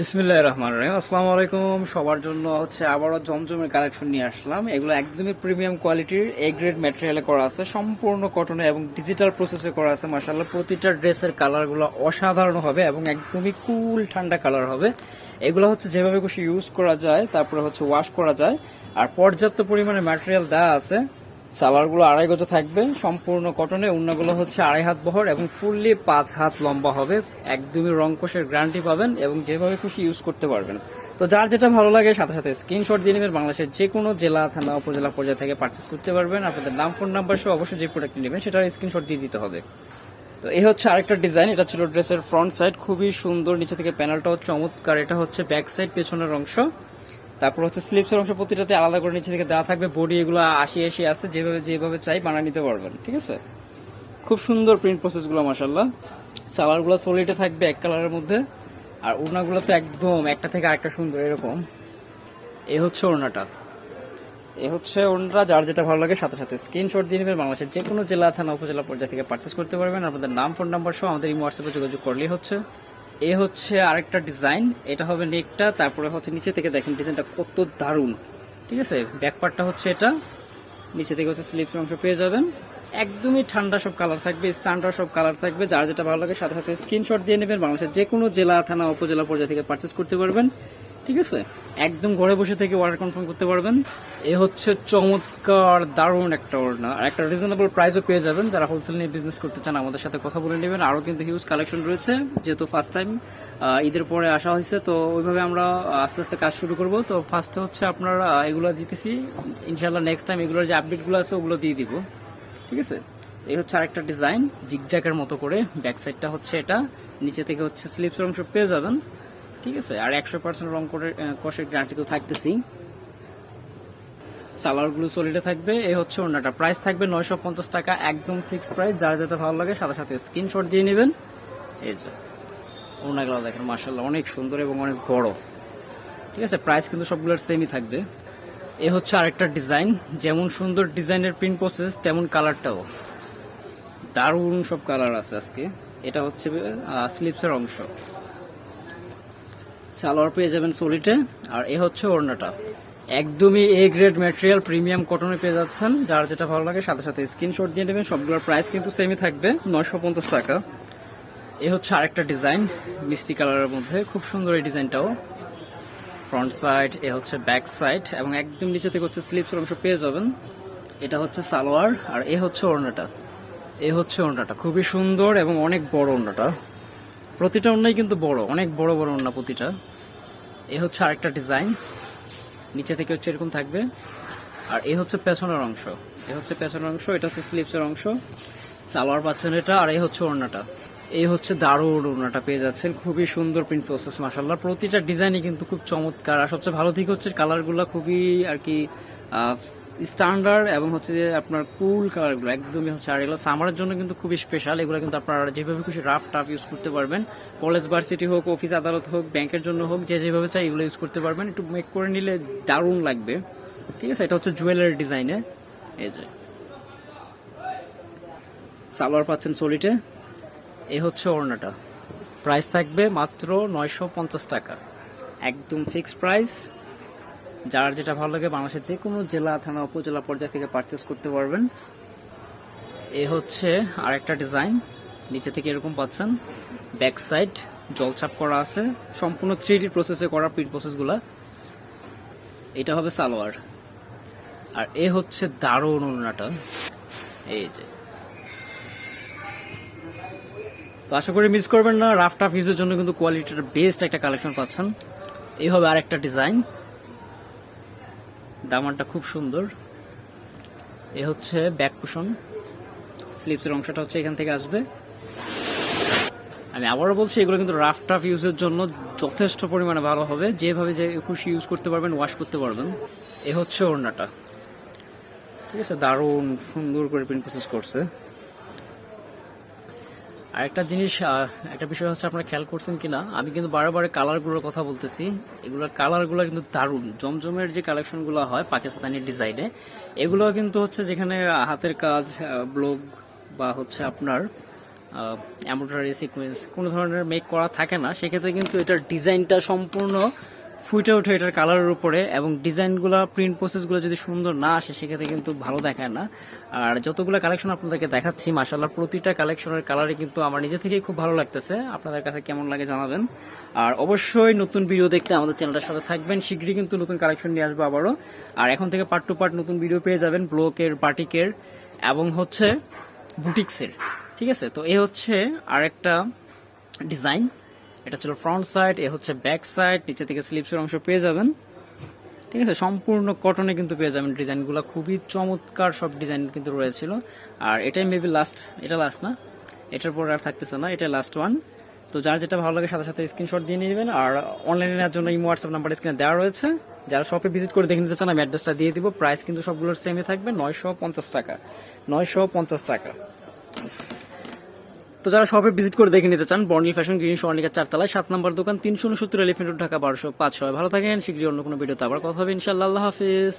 বিসমিল্লাহ রহমান রহিম। আসসালামু আলাইকুম। সবার জন্য হচ্ছে আবারও জমজমের কালেকশন নিয়ে আসলাম। এগুলো একদমই প্রিমিয়াম কোয়ালিটির এ গ্রেড ম্যাটেরিয়ালে করা আছে। সম্পূর্ণ কটনে এবং ডিজিটাল প্রসেসে করা আছে মার্শাল্লাহ প্রতিটা ড্রেসের কালারগুলো অসাধারণ হবে এবং একদমই কুল ঠান্ডা কালার হবে। এগুলো হচ্ছে যেভাবে খুশি ইউজ করা যায়, তারপরে হচ্ছে ওয়াশ করা যায়। আর পর্যাপ্ত পরিমাণে ম্যাটেরিয়াল দেওয়া আছে। সালোয়ারগুলো আড়াই গজ থাকবে। সম্পূর্ণ কটনে উন্নাগুলো হচ্ছে আড়াই হাত বহর এবং ফুললি পাঁচ হাত লম্বা হবে। একদমই রং কোষের গ্যারান্টি পাবেন এবং যেভাবে খুশি ইউজ করতে পারবেন। তো যার যেটা ভালো লাগে, সাথে সাথে স্ক্রিনশট দিয়ে নেবেন। বাংলাদেশের যে কোনো জেলা, থানা উপজেলা পর্যায়ে থেকে পার্চেস করতে পারবেন। আপনাদের নাম ফোন নাম্বার সহ অবশ্যই যে প্রোডাক্ট নেবেন, সেটার স্ক্রিনশট দিয়ে দিতে হবে। তো এই হচ্ছে আরেকটা ডিজাইন এটা ছিল ড্রেসের ফ্রন্ট সাইড খুবই সুন্দর, নিচে থেকে প্যানেলটাও চমৎকার। এটা হচ্ছে ব্যাক সাইড পেছনের অংশ। তারপর হচ্ছে স্লিপসের অংশ প্রতিটাতে আলাদা করে নিচে থেকে দেওয়া থাকবে। বডি এগুলো আশি আশি আছে, যেভাবে যেভাবে চাই বানিয়ে নিতে পারবেন, ঠিক আছে? খুব সুন্দর প্রিন্ট প্রসেসগুলো মাসাল্লাহ সালোয়ারগুলো সলিডে থাকবে এক কালারের মধ্যে। আর ওড়নাগুলো তো একদম একটা থেকে আরেকটা সুন্দর, এরকম। এই হচ্ছে ওড়নাটা। এ হচ্ছে ওনারা যার যেটা ভালো লাগে সাথে সাথে স্ক্রিনশট দিয়ে নেবেন। বাংলাদেশের যে কোনো জেলা, থানা, উপজেলা পর্যায়ে থেকে পার্চেস করতে পারবেন। আপনাদের নাম ফোন নাম্বার সহ আমাদের এই হোয়াটসঅ্যাপে যোগাযোগ করলেই হচ্ছে। এ হচ্ছে আরেকটা ডিজাইন এটা হবে নেকটা, তারপরে হচ্ছে নিচে থেকে দেখেন ডিজাইনটা কত দারুণ। ঠিক আছে? ব্যাকপার্টটা হচ্ছে এটা, নিচে থেকে হচ্ছে স্লিপস অংশ পেয়ে যাবেন। একদমই ঠান্ডা সব কালার থাকবে স্ট্যান্ডার্ড সব কালার থাকবে, যার যেটা ভালো লাগে সাথে সাথে স্ক্রিনশট দিয়ে নেবেন। বাংলাদেশের যে কোনো জেলা, থানা, উপজেলা পর্যায়ে থেকে পার্চেস করতে পারবেন। ঠিক আছে? একদম ঘরে বসে থেকে অর্ডার কনফার্ম করতে পারবেন। এ হচ্ছে চমৎকার, দারুণ একটা ওড়না আর একটা রিজনেবল প্রাইসও পেয়ে যাবেন। যারা হোলসেল নিয়ে বিজনেস করতে চান, আমাদের সাথে কথা বলে নেবেন। আরও কিন্তু হিউজ কালেকশন রয়েছে, যেহেতু ফার্স্ট টাইম ঈদের পরে আসা হয়েছে, তো ওইভাবে আমরা আস্তে আস্তে কাজ শুরু করব। তো ফার্স্টে হচ্ছে আপনার এগুলো দিতেছি। ইনশাল্লাহ নেক্সট টাইম এগুলোর যে আপডেটগুলো আছে, ওগুলো দিয়ে দিব। ঠিক আছে? এই হচ্ছে আরেকটা ডিজাইন জিগজ্যাকের মতো করে। ব্যাক সাইডটা হচ্ছে এটা। নিচে থেকে হচ্ছে স্লিপস অংশ পেয়ে যাবেন। ঠিক আছে? আর একশো পার্সেন্ট রং করে কষের গ্যারান্টি তো থাকতেছি। সালোয়ারগুলো সলিডে থাকবে। এই হচ্ছে ওনাটা প্রাইস থাকবে নয়শো পঞ্চাশ টাকা, একদম ফিক্সড প্রাইস যার যেটা ভালো লাগে সাথে সাথে স্ক্রিনশট দিয়ে নেবেন। এই যে ওনাগুলো দেখেন মার্শাল্লাহ অনেক সুন্দর এবং অনেক বড়। ঠিক আছে? প্রাইস কিন্তু সবগুলোর সেমই থাকবে। এ হচ্ছে আরেকটা ডিজাইন যেমন সুন্দর ডিজাইনের প্রিন্ট প্রসেস তেমন কালারটাও দারুণ সব কালার আছে আজকে। এটা হচ্ছে স্লিপসের অংশ। সালোয়ার পেয়ে যাবেন সলিটে। আর এ হচ্ছে ওড়নাটা। একদমই এ গ্রেড ম্যাটেরিয়াল প্রিমিয়াম কটনে পেয়ে যাচ্ছেন। যার যেটা ভালো লাগে, সাথে সাথে স্ক্রিনশট দিয়ে নেবেন। সবগুলোর প্রাইস কিন্তু সেমই থাকবে, নয়শো পঞ্চাশ টাকা। এ হচ্ছে আরেকটা ডিজাইন মিষ্টি কালারের মধ্যে। খুব সুন্দর এই ডিজাইনটাও ফ্রন্ট সাইড এ হচ্ছে ব্যাক সাইড এবং একদম নিচে থেকে হচ্ছে স্লিপসের অংশ পেয়ে যাবেন। এটা হচ্ছে সালোয়ার, আর এ হচ্ছে ওড়নাটা। এ হচ্ছে ওড়নাটা। খুবই সুন্দর এবং অনেক বড় ওড়নাটা। প্রতিটা ওড়নাই কিন্তু বড়, অনেক বড় বড় ওড়না প্রতিটা। এ হচ্ছে আরেকটা ডিজাইন নিচে থেকে হচ্ছে এরকম থাকবে। আর এ হচ্ছে পেছনের অংশ। এ হচ্ছে পেছনের অংশ, এটা হচ্ছে স্লিপসের অংশ। সালোয়ার পাচ্ছেন এটা, আর এই হচ্ছে ওড়নাটা। এই হচ্ছে দারুণ ওড়নাটা পেয়ে যাচ্ছেন। খুবই সুন্দর প্রিন্ট প্রসেস মাসাল্লাহ প্রতিটা ডিজাইনই কিন্তু খুব চমৎকার। আর সবচেয়ে ভালো দিক হচ্ছে কালারগুলো খুবই আর কি স্ট্যান্ডার্ড এবং হচ্ছে যে আপনার কুল কালারগুলো একদমই হচ্ছে, আর এগুলো সামারের জন্য কিন্তু খুবই স্পেশাল এগুলো কিন্তু আপনারা যেভাবে খুশি রাফ টাফ ইউজ করতে পারবেন। কলেজ ভার্সিটি হোক অফিস আদালত হোক ব্যাংকের জন্য হোক, যে যেভাবে চাই এগুলো ইউজ করতে পারবেন। একটু মেক করে নিলে দারুণ লাগবে। ঠিক আছে? এটা হচ্ছে জুয়েলারি ডিজাইনে এই যে। সালোয়ার পাচ্ছেন সলিটে এই হচ্ছে ওড়নাটা। প্রাইস থাকবে মাত্র নয়শো পঞ্চাশ টাকা। একদম ফিক্সড প্রাইস যার যেটা ভালো লাগে বাংলাদেশের যে কোনো জেলা, থানা, উপজেলা পর্যায় থেকে পারচেস করতে পারবেন। এ হচ্ছে আরেকটা ডিজাইন নিচে থেকে এরকম পাচ্ছেন। ব্যাক সাইড জলছাপ করা আছে। সম্পূর্ণ থ্রি ডি প্রসেসে করা প্রিন্ট প্রসেসগুলা এটা হবে সালোয়ার। আর এ হচ্ছে দারুণ ওড়নাটা। এই যে। তো আশা করি মিস করবেন না। রাফ টাফ ইউজের জন্য কিন্তু কোয়ালিটির বেস্ট একটা কালেকশন পাচ্ছেন। এই হবে আরেকটা ডিজাইন দামানটা খুব সুন্দর। এ হচ্ছে ব্যাক পোষণ স্লিপসের অংশটা হচ্ছে এখান থেকে আসবে। আমি আবারও বলছি, এগুলো কিন্তু রাফ টাফ ইউজের জন্য যথেষ্ট পরিমাণে ভালো হবে। যেভাবে যে খুশি ইউজ করতে পারবেন ওয়াশ করতে পারবেন। এ হচ্ছে ওড়নাটা। ঠিক আছে? দারুণ সুন্দর করে প্রিন্ট প্রসেস করছে। আরেকটা জিনিস একটা বিষয় হচ্ছে আপনারা খেয়াল করছেন কিনা? আমি কিন্তু বারে বারে কালারগুলোর কথা বলতেছি। এগুলোর কালারগুলো কিন্তু দারুণ। জমজমের যে কালেকশনগুলো হয় পাকিস্তানি ডিজাইনে এগুলো কিন্তু হচ্ছে যেখানে হাতের কাজ ব্লগ বা হচ্ছে আপনার এমব্রয়ডারি সিকোয়েন্স কোনো ধরনের মেক করা থাকে না। সেক্ষেত্রে কিন্তু এটার ডিজাইনটা সম্পূর্ণ ফুটে ওঠে এটার কালারের উপরে এবং ডিজাইনগুলো প্রিন্ট প্রসেসগুলো যদি সুন্দর না আসে, সেক্ষেত্রে কিন্তু ভালো দেখায় না। আর যতগুলো কালেকশন আপনাদেরকে দেখাচ্ছি মাসাল্লাহ প্রতিটা কালেকশনের কালারে কিন্তু আমার নিজে থেকেই খুব ভালো লাগতেছে। আপনাদের কাছে কেমন লাগে জানাবেন। আর অবশ্যই নতুন ভিডিও দেখতে আমাদের চ্যানেলটার সাথে থাকবেন। শীঘ্রই কিন্তু নতুন কালেকশন নিয়ে আসব আবারও। আর এখন থেকে পার্ট টু পার্ট নতুন ভিডিও পেয়ে যাবেন ব্লকের পার্টিকের এবং হচ্ছে বুটিক্সের। ঠিক আছে? তো এ হচ্ছে আরেকটা ডিজাইন এটা ছিল ফ্রন্ট সাইড এ হচ্ছে ব্যাক সাইড নিচে থেকে স্লিপসের অংশ পেয়ে যাবেন। ঠিক আছে, সম্পূর্ণ কটনে কিন্তু পেয়ে যাবেন ডিজাইনগুলো খুবই চমৎকার সব ডিজাইন কিন্তু রয়েছিল। আর এটাই মেবি লাস্ট এটা লাস্ট না? এটার পর আর থাকতেছে না এটা লাস্ট ওয়ান তো যার যেটা ভালো লাগে সাথে সাথে স্ক্রিনশট দিয়ে নেবেন। আর অনলাইনে নেওয়ার জন্য এই হোয়াটসঅ্যাপ নাম্বার স্ক্রিনে দেওয়া রয়েছে। যারা শপে ভিজিট করে দেখে নিতে চান, আমি অ্যাড্রেসটা দিয়ে দিব। প্রাইস কিন্তু সবগুলোর সেমই থাকবে, নয়শো পঞ্চাশ টাকা। নয়শো পঞ্চাশ টাকা। তো যারা শপে ভিজিট করে দেখে নিতে চান বর্নিল ফ্যাশন গ্রিন স্বর্ণিকা চারতলায় সাত নম্বর দোকান, তিনশো উনসত্তর এলিফেন্ট ঢাকা বারোশো পাঁচশো। ছয় ভালো থাকেন, শীঘ্রই অন্য কোনো ভিডিওতে আবার কথা হবে। ইনশাল্লাহ হাফিজ।